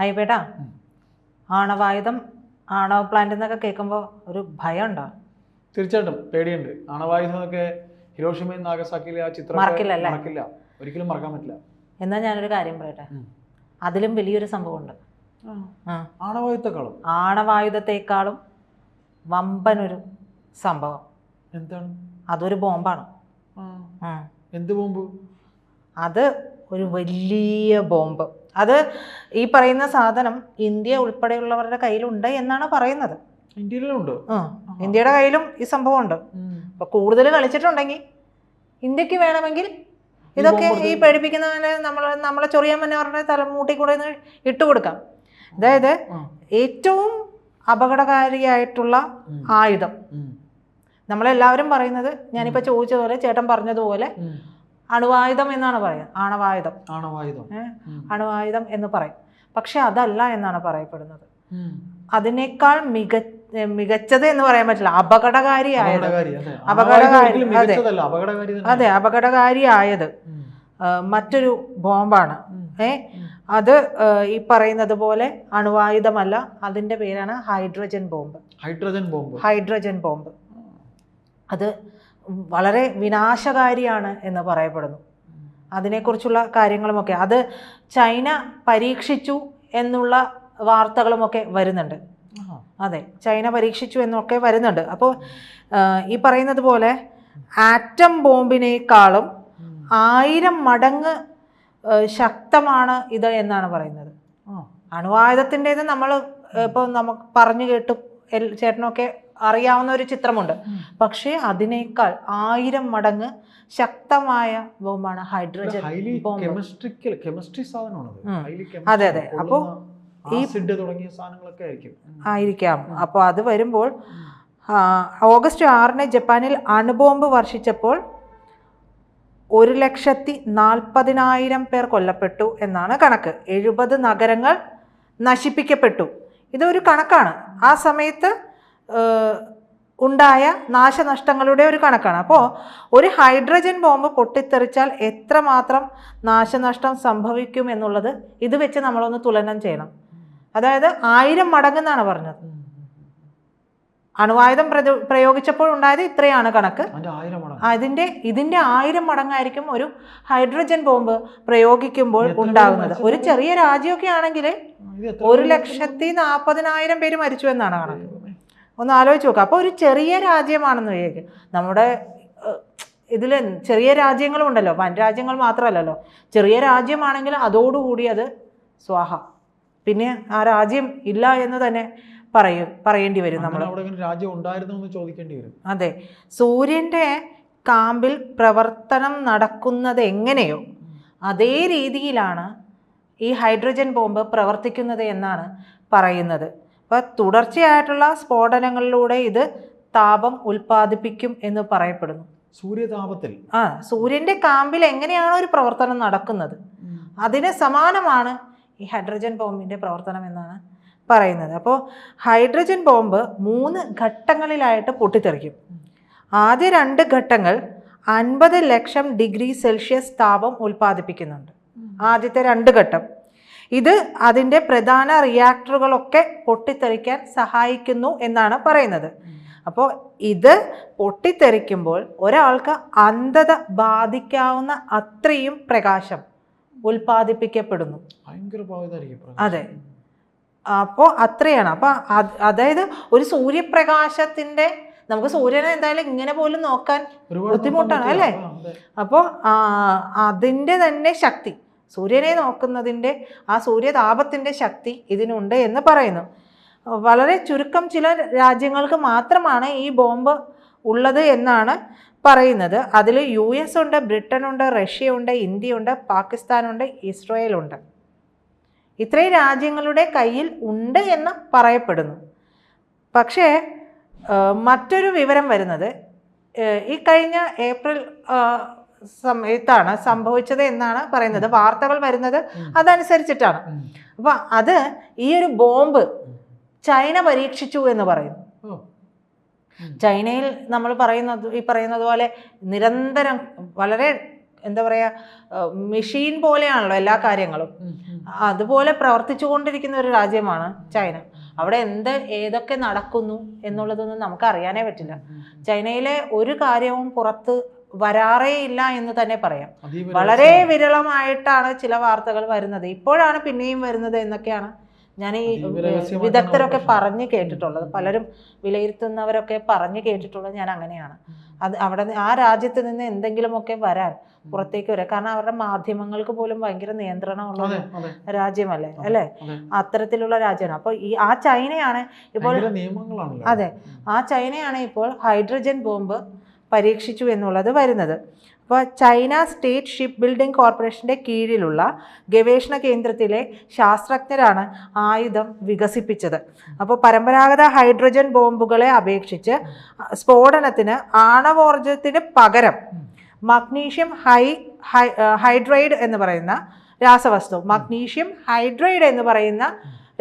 ഹൈബേട്ടാ ആണവായുധം ആണവ പ്ലാന്റ് എന്നൊക്കെ കേൾക്കുമ്പോൾ ഒരു ഭയം ഉണ്ടോ തീർച്ചയായിട്ടും പേടിയുണ്ട്. ആണവായുധമൊക്കെ ഹിരോഷിമയും നാഗസാക്കിയിലെ ആ ചിത്രം മറക്കില്ല ഒരിക്കലും മറക്കാൻ പറ്റില്ല. എന്നാൽ ഞാനൊരു കാര്യം പറയട്ടെ. അതിലും വലിയൊരു സംഭവമുണ്ട്. ആണവായുധത്തെക്കാളും. ആണവായുധത്തെക്കാളും വമ്പനൊരു സംഭവം. എന്താണ്? അതൊരു ബോംബാണ്. എന്ത് ബോംബ്? അത് ഒരു വലിയ ബോംബ്. അത് ഈ പറയുന്ന സാധനം ഇന്ത്യ ഉൾപ്പെടെയുള്ളവരുടെ കയ്യിലുണ്ട് എന്നാണ് പറയുന്നത്. ഇന്ത്യയിലുണ്ടോ. ഇന്ത്യയുടെ കയ്യിലും ഈ സംഭവം ഉണ്ട് അപ്പൊ കൂടുതൽ കളിച്ചിട്ടുണ്ടെങ്കിൽ ഇന്ത്യയ്ക്ക് വേണമെങ്കിൽ ഇതൊക്കെ ഈ പേടിപ്പിക്കുന്നതിന് നമ്മൾ നമ്മളെ ചൊറിയാൻ അവരുടെ തലമൂട്ടി കൂടെ ഇട്ട് കൊടുക്കാം. അതായത് ഏറ്റവും അപകടകാരിയായിട്ടുള്ള ആയുധം. നമ്മളെല്ലാവരും പറയുന്നത് ഞാനിപ്പോൾ ചോദിച്ചതുപോലെ ചേട്ടൻ പറഞ്ഞതുപോലെ. അണുവായുധം എന്നാണ് പറയുന്നത് ആണവായുധം. ആണവായുധം? അണുവായുധം എന്ന് പറയും. പക്ഷെ അതല്ല എന്നാണ് പറയപ്പെടുന്നത്. അതിനേക്കാൾ മിക മികച്ചത് എന്ന് പറയാൻ പറ്റില്ല. അപകടകാരിയായത്. അപകടകാരി അതെ. അതെ. അപകടകാരിയായത്. മറ്റൊരു ബോംബാണ്. ഏ? അത് ഈ പറയുന്നത് പോലെ അണുവായുധമല്ല. അതിന്റെ പേരാണ് hydrogen bomb. Hydrogen bomb. Hydrogen bomb. അത് വളരെ വിനാശകാരിയാണ് എന്ന് പറയപ്പെടുന്നു. അതിനെക്കുറിച്ചുള്ള കാര്യങ്ങളുമൊക്കെ. അത് ചൈന പരീക്ഷിച്ചു എന്നുള്ള വാർത്തകളുമൊക്കെ വരുന്നുണ്ട്. അതെ ചൈന പരീക്ഷിച്ചു എന്നൊക്കെ വരുന്നുണ്ട്. അപ്പോൾ ഈ പറയുന്നത് പോലെ ആറ്റം ബോംബിനേക്കാളും ആയിരം മടങ്ങ് ശക്തമാണ് ഇത് എന്നാണ് പറയുന്നത്. അണുവായുധത്തിന്റെത് നമ്മൾ ഇപ്പോൾ നമുക്ക് പറഞ്ഞു കേട്ടു ചേട്ടനൊക്കെ അറിയാവുന്ന ഒരു ചിത്രമുണ്ട്. പക്ഷേ അതിനേക്കാൾ ആയിരം മടങ്ങ് ശക്തമായ ബോംബാണ് ഹൈഡ്രജൻ കെമിസ്ട്രിക്കൽ കെമിസ്ട്രി സാധനമാണ് അതെ, അതെ. അപ്പോ ഈ- തുടങ്ങിയ സാധനങ്ങളൊക്കെ ആയിരിക്കും. ആയിരിക്കാം. അപ്പോൾ അത് വരുമ്പോൾ ഓഗസ്റ്റ് ആറിന് ജപ്പാനിൽ അണുബോംബ് വർഷിച്ചപ്പോൾ ഒരു ലക്ഷത്തി നാൽപ്പതിനായിരം പേർ കൊല്ലപ്പെട്ടു എന്നാണ് കണക്ക്. എഴുപത് നഗരങ്ങൾ നശിപ്പിക്കപ്പെട്ടു. ഇതൊരു കണക്കാണ്. ആ സമയത്ത് ഉണ്ടായ നാശനഷ്ടങ്ങളുടെ ഒരു കണക്കാണ്. അപ്പോൾ ഒരു ഹൈഡ്രജൻ ബോംബ് പൊട്ടിത്തെറിച്ചാൽ എത്രമാത്രം നാശനഷ്ടം സംഭവിക്കും എന്നുള്ളത് ഇത് വെച്ച് നമ്മളൊന്ന് തുലനം ചെയ്യണം. അതായത് ആയിരം മടങ്ങെന്നാണ് പറഞ്ഞത്. അണുവായുധം പ്രയോ- പ്രയോഗിച്ചപ്പോൾ ഉണ്ടായത് ഇത്രയാണ് കണക്ക്. അതിന്റെ ഇതിന്റെ ആയിരം മടങ്ങായിരിക്കും ഒരു ഹൈഡ്രജൻ ബോംബ് പ്രയോഗിക്കുമ്പോൾ ഉണ്ടാകുന്നത്. ഒരു ചെറിയ രാജ്യമൊക്കെ ആണെങ്കിൽ ഒരു ലക്ഷത്തി നാൽപ്പതിനായിരം പേര് മരിച്ചു എന്നാണ് കണക്ക്. ഒന്ന് ആലോചിച്ച് നോക്കുക അപ്പോൾ ഒരു ചെറിയ രാജ്യമാണെന്ന് വിചാരിക്കും. നമ്മുടെ ഇതിൽ ചെറിയ രാജ്യങ്ങളും ഉണ്ടല്ലോ വൻ രാജ്യങ്ങൾ മാത്രമല്ലല്ലോ. ചെറിയ രാജ്യമാണെങ്കിൽ അതോടുകൂടി അത് സ്വാഹ. പിന്നെ ആ രാജ്യം ഇല്ല എന്ന് തന്നെ പറയും പറയേണ്ടി വരും നമ്മൾ രാജ്യം ഉണ്ടായിരുന്നു എന്ന് ചോദിക്കേണ്ടി വരും. അതെ. സൂര്യന്റെ കാമ്പിൽ പ്രവർത്തനം നടക്കുന്നത് എങ്ങനെയോ അതേ രീതിയിലാണ് ഈ ഹൈഡ്രജൻ ബോംബ് പ്രവർത്തിക്കുന്നത് എന്നാണ് പറയുന്നത്. അപ്പോൾ തുടർച്ചയായിട്ടുള്ള സ്ഫോടനങ്ങളിലൂടെ ഇത് താപം ഉൽപ്പാദിപ്പിക്കും എന്ന് പറയപ്പെടുന്നു. സൂര്യതാപത്തിൽ. ആ സൂര്യന്റെ കാമ്പിൽ എങ്ങനെയാണ് ഒരു പ്രവർത്തനം നടക്കുന്നത്? അതിന് സമാനമാണ് ഈ ഹൈഡ്രജൻ ബോംബിന്റെ പ്രവർത്തനം എന്നാണ് പറയുന്നത്. അപ്പോൾ ഹൈഡ്രജൻ ബോംബ് മൂന്ന് ഘട്ടങ്ങളിലായിട്ട് പൊട്ടിത്തെറിക്കും. ആദ്യ രണ്ട് ഘട്ടങ്ങൾ അൻപത് ലക്ഷം ഡിഗ്രി സെൽഷ്യസ് താപം ഉൽപ്പാദിപ്പിക്കുന്നുണ്ട്. ആദ്യത്തെ രണ്ട് ഘട്ടം ഇത് അതിന്റെ പ്രധാന റിയാക്ടറുകളൊക്കെ പൊട്ടിത്തെറിക്കാൻ സഹായിക്കുന്നു എന്നാണ് പറയുന്നത്. അപ്പോൾ ഇത് പൊട്ടിത്തെറിക്കുമ്പോൾ ഒരാൾക്ക് അന്ധത ബാധിക്കാവുന്ന അത്രയും പ്രകാശം ഉൽപ്പാദിപ്പിക്കപ്പെടുന്നു. അതെ. അപ്പോൾ അത്രയാണ്. അപ്പോൾ അതായത് ഒരു സൂര്യപ്രകാശത്തിന്റെ നമുക്ക് സൂര്യനെ എന്തായാലും ഇങ്ങനെ പോലും നോക്കാൻ ബുദ്ധിമുട്ടാണ്, അല്ലേ? അപ്പോൾ അതിന്റെ തന്നെ ശക്തി. സൂര്യനെ നോക്കുന്നതിന്റെ ആ സൂര്യതാപത്തിന്റെ ശക്തി ഇതിനുണ്ട് എന്ന് പറയുന്നു. വളരെ ചുരുക്കം ചില രാജ്യങ്ങൾക്ക് മാത്രമാണ് ഈ ബോംബ് ഉള്ളത് എന്നാണ് പറയുന്നത്. അതിൽ യു എസ് ഉണ്ട് ബ്രിട്ടൻ ഉണ്ട് റഷ്യ ഉണ്ട് ഇന്ത്യ ഉണ്ട് പാകിസ്ഥാനുണ്ട് ഇസ്രായേൽ ഉണ്ട്. ഇത്രയും രാജ്യങ്ങളുടെ കയ്യിൽ ഉണ്ട് എന്ന് പറയപ്പെടുന്നു. പക്ഷേ മറ്റൊരു വിവരം വരുന്നത് ഈ കഴിഞ്ഞ ഏപ്രിൽ സമയത്താണ് സംഭവിച്ചത് എന്നാണ് പറയുന്നത്. വാർത്തകൾ വരുന്നത്. അതനുസരിച്ചിട്ടാണ്. അപ്പൊ അത് ഈ ഒരു ബോംബ് ചൈന പരീക്ഷിച്ചു എന്ന് പറയുന്നു. ചൈനയിൽ നമ്മൾ പറയുന്നത് ഈ പറയുന്നത് പോലെ നിരന്തരം വളരെ എന്താ പറയുക മെഷീൻ പോലെയാണല്ലോ എല്ലാ കാര്യങ്ങളും. അതുപോലെ പ്രവർത്തിച്ചു കൊണ്ടിരിക്കുന്ന ഒരു രാജ്യമാണ് ചൈന. അവിടെ എന്ത് ഏതൊക്കെ നടക്കുന്നു എന്നുള്ളതൊന്നും നമുക്ക് അറിയാനേ പറ്റില്ല. ചൈനയിലെ ഒരു കാര്യവും പുറത്ത് വരാറേ ഇല്ല എന്ന് തന്നെ പറയാം. വളരെ വിരളമായിട്ടാണ് ചില വാർത്തകൾ വരുന്നത്. ഇപ്പോഴാണ് പിന്നെയും വരുന്നത് എന്നൊക്കെയാണ് ഞാൻ ഈ വിദഗ്ധരൊക്കെ. പറഞ്ഞു കേട്ടിട്ടുള്ളത്. പലരും വിലയിരുത്തുന്നവരൊക്കെ പറഞ്ഞു കേട്ടിട്ടുള്ളത് ഞാൻ അങ്ങനെയാണ്. അത് അവിടെ ആ രാജ്യത്ത് നിന്ന് എന്തെങ്കിലുമൊക്കെ വരാൻ പുറത്തേക്ക് വരാം കാരണം അവരുടെ മാധ്യമങ്ങൾക്ക് പോലും ഭയങ്കര നിയന്ത്രണമുള്ള രാജ്യമല്ലേ? അല്ലേ? അതെ. അത്തരത്തിലുള്ള രാജ്യമാണ്. അപ്പോൾ ഈ ആ ചൈനയാണ് ഇപ്പോൾ അതെ. ആ ചൈനയാണ് ഇപ്പോൾ ഹൈഡ്രജൻ ബോംബ് പരീക്ഷിച്ചു എന്നുള്ളത് വരുന്നത്. അപ്പോൾ ചൈന സ്റ്റേറ്റ് ഷിപ്പ് ബിൽഡിംഗ് കോർപ്പറേഷന്റെ കീഴിലുള്ള ഗവേഷണ കേന്ദ്രത്തിലെ ശാസ്ത്രജ്ഞരാണ് ആയുധം വികസിപ്പിച്ചത്. അപ്പോൾ പരമ്പരാഗത ഹൈഡ്രജൻ ബോംബുകളെ അപേക്ഷിച്ച് സ്ഫോടനത്തിന് ആണവോർജത്തിന് പകരം മഗ്നീഷ്യം ഹൈ ഹൈഡ്രൈഡ് എന്ന് പറയുന്ന രാസവസ്തു മഗ്നീഷ്യം ഹൈഡ്രൈഡ് എന്ന് പറയുന്ന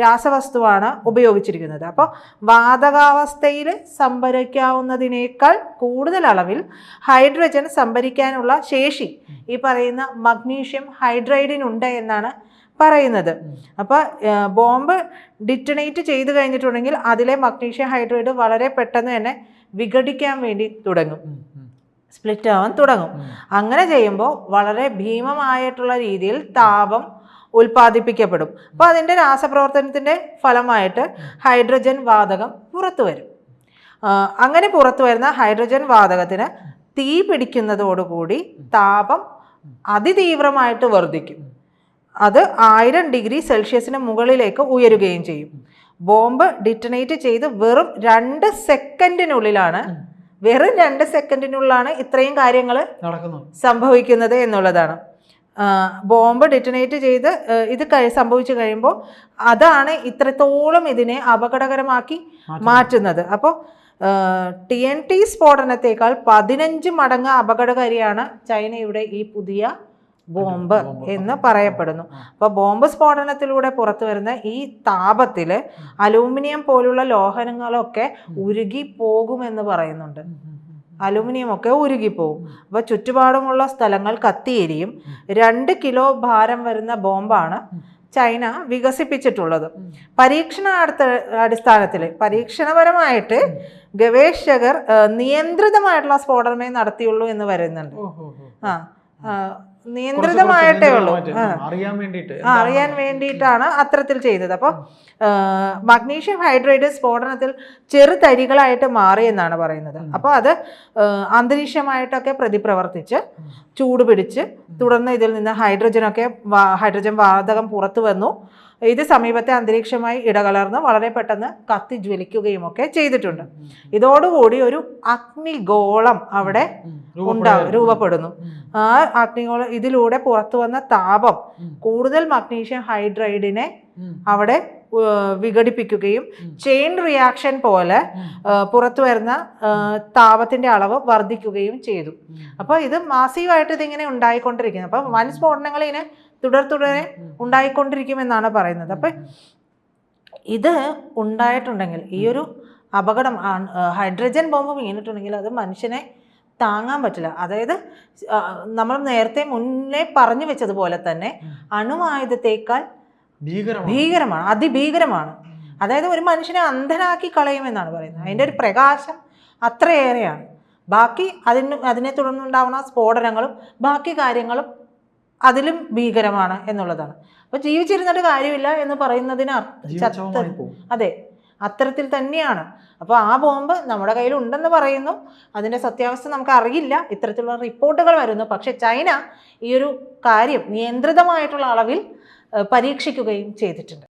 രാസവസ്തുവാണ് ഉപയോഗിച്ചിരിക്കുന്നത്. അപ്പോൾ വാതകാവസ്ഥയിൽ സംഭരിക്കാവുന്നതിനേക്കാൾ കൂടുതൽ അളവിൽ ഹൈഡ്രജൻ സംഭരിക്കാനുള്ള ശേഷി ഈ പറയുന്ന മഗ്നീഷ്യം ഹൈഡ്രൈഡിനുണ്ട് എന്നാണ് പറയുന്നത്. അപ്പോൾ ബോംബ് ഡിറ്റണേറ്റ് ചെയ്ത് കഴിഞ്ഞിട്ടുണ്ടെങ്കിൽ അതിലെ മഗ്നീഷ്യം ഹൈഡ്രൈഡ് വളരെ പെട്ടെന്ന് തന്നെ വിഘടിക്കാൻ വേണ്ടി തുടങ്ങും. സ്പ്ലിറ്റ് ആവാൻ തുടങ്ങും. അങ്ങനെ ചെയ്യുമ്പോൾ വളരെ ഭീമമായിട്ടുള്ള രീതിയിൽ താപം ഉൽപ്പാദിപ്പിക്കപ്പെടും. അപ്പോൾ അതിന്റെ രാസപ്രവർത്തനത്തിന്റെ ഫലമായിട്ട് ഹൈഡ്രജൻ വാതകം പുറത്തു വരും. അങ്ങനെ പുറത്തു വരുന്ന ഹൈഡ്രജൻ വാതകത്തിന് തീ പിടിക്കുന്നതോടുകൂടി താപം അതിതീവ്രമായിട്ട് വർദ്ധിക്കും. അത് ആയിരം ഡിഗ്രി സെൽഷ്യസിന് മുകളിലേക്ക് ഉയരുകയും ചെയ്യും. ബോംബ് ഡിറ്റനേറ്റ് ചെയ്ത് വെറും രണ്ട് സെക്കൻഡിനുള്ളിലാണ് വെറും രണ്ട് സെക്കൻഡിനുള്ളിലാണ് ഇത്രയും കാര്യങ്ങൾ സംഭവിക്കുന്നത് എന്നുള്ളതാണ്. ബോംബ് ഡിറ്റനേറ്റ് ചെയ്ത് ഇത് സംഭവിച്ചു കഴിയുമ്പോൾ അതാണ് ഇത്രത്തോളം ഇതിനെ അപകടകരമാക്കി മാറ്റുന്നത്. അപ്പോൾ ടി എൻ ടി സ്ഫോടനത്തേക്കാൾ പതിനഞ്ച് മടങ്ങ് അപകടകാരിയാണ് ചൈനയുടെ ഈ പുതിയ ബോംബ്. എന്ന് പറയപ്പെടുന്നു. അപ്പോൾ ബോംബ് സ്ഫോടനത്തിലൂടെ പുറത്തു വരുന്ന ഈ താപത്തിൽ അലൂമിനിയം പോലുള്ള ലോഹനങ്ങളൊക്കെ ഉരുകി പോകുമെന്ന് പറയുന്നുണ്ട്. അലുമിനിയം ഒക്കെ ഉരുകിപ്പോവും. അപ്പോൾ ചുറ്റുപാടുമുള്ള സ്ഥലങ്ങൾ കത്തിയേരിയും. രണ്ട് കിലോ ഭാരം വരുന്ന ബോംബാണ് ചൈന വികസിപ്പിച്ചിട്ടുള്ളത്. പരീക്ഷണ അടുത്ത അടിസ്ഥാനത്തിൽ പരീക്ഷണപരമായിട്ട് ഗവേഷകർ നിയന്ത്രിതമായിട്ടുള്ള സ്ഫോടനമേ നടത്തിയുള്ളൂ എന്ന് വരുന്നുണ്ട്. ആ നിയന്ത്രിതമായിട്ടേ ഉള്ളൂ. അറിയാൻ വേണ്ടിയിട്ട് അറിയാൻ വേണ്ടിയിട്ടാണ് അത്തരത്തിൽ ചെയ്തത്. അപ്പോൾ മഗ്നീഷ്യം ഹൈഡ്രേറ്റ് സ്ഫോടനത്തിൽ ചെറുതരികളായിട്ട് മാറി എന്നാണ് പറയുന്നത്. അപ്പോൾ അത് അന്തരീക്ഷമായിട്ടൊക്കെ പ്രതിപ്രവർത്തിച്ച് ചൂട് പിടിച്ച് തുടർന്ന് ഇതിൽ നിന്ന് ഹൈഡ്രജനൊക്കെ ഹൈഡ്രജൻ വാതകം പുറത്തു വന്നു. ഇത് സമീപത്തെ അന്തരീക്ഷമായി ഇടകലർന്ന് വളരെ പെട്ടെന്ന് കത്തി ജ്വലിക്കുകയും ഒക്കെ ചെയ്തിട്ടുണ്ട്. ഇതോടുകൂടി ഒരു അഗ്നിഗോളം അവിടെ ഉണ്ടാവും രൂപപ്പെടുന്നു. ആ അഗ്നിഗോളം ഇതിലൂടെ പുറത്തു വന്ന താപം കൂടുതൽ മഗ്നീഷ്യം ഹൈഡ്രൈഡിനെ അവിടെ വിഘടിപ്പിക്കുകയും ചെയിൻ റിയാക്ഷൻ പോലെ പുറത്തു വരുന്ന താപത്തിന്റെ അളവ് വർദ്ധിക്കുകയും ചെയ്തു. അപ്പോൾ ഇത് മാസീവായിട്ട് ഇതിങ്ങനെ ഉണ്ടായിക്കൊണ്ടിരിക്കുന്നു. അപ്പം വൻ സ്ഫോടനങ്ങൾ ഇങ്ങനെ തുടർ തുടരെ ഉണ്ടായിക്കൊണ്ടിരിക്കുമെന്നാണ് പറയുന്നത്. അപ്പം ഇത് ഉണ്ടായിട്ടുണ്ടെങ്കിൽ ഈ ഒരു അപകടം ഹൈഡ്രജൻ ബോംബ് വീണിട്ടുണ്ടെങ്കിൽ അത് മനുഷ്യനെ താങ്ങാൻ പറ്റില്ല. അതായത് നമ്മൾ നേരത്തെ മുന്നേ പറഞ്ഞു വെച്ചതുപോലെ തന്നെ അണുവായുധത്തേക്കാൾ ഭീകരമാണ്. അതിഭീകരമാണ്. അതായത് ഒരു മനുഷ്യനെ അന്ധനാക്കി കളയുമെന്നാണ് പറയുന്നത്. അതിന്റെ ഒരു പ്രകാശം അത്രയേറെയാണ്. ബാക്കി അതിന് അതിനെ തുടർന്നുണ്ടാവുന്ന സ്ഫോടനങ്ങളും ബാക്കി കാര്യങ്ങളും അതിലും ഭീകരമാണ് എന്നുള്ളതാണ്. അപ്പോൾ ജീവിച്ചിരുന്നിട്ട് കാര്യമില്ല എന്ന് പറയുന്നതിന് അർത്ഥ- ചത്ത. അതെ അത്തരത്തിൽ തന്നെയാണ്. അപ്പോൾ ആ ബോംബ് നമ്മുടെ കയ്യിൽ ഉണ്ടെന്ന് പറയുന്നു. അതിന്റെ സത്യാവസ്ഥ നമുക്ക് അറിയില്ല ഇത്തരത്തിലുള്ള റിപ്പോർട്ടുകൾ വരുന്നു. പക്ഷേ ചൈന ഈ ഒരു കാര്യം നിയന്ത്രിതമായിട്ടുള്ള അളവിൽ പരീക്ഷിക്കുകയും ചെയ്തിട്ടുണ്ട്.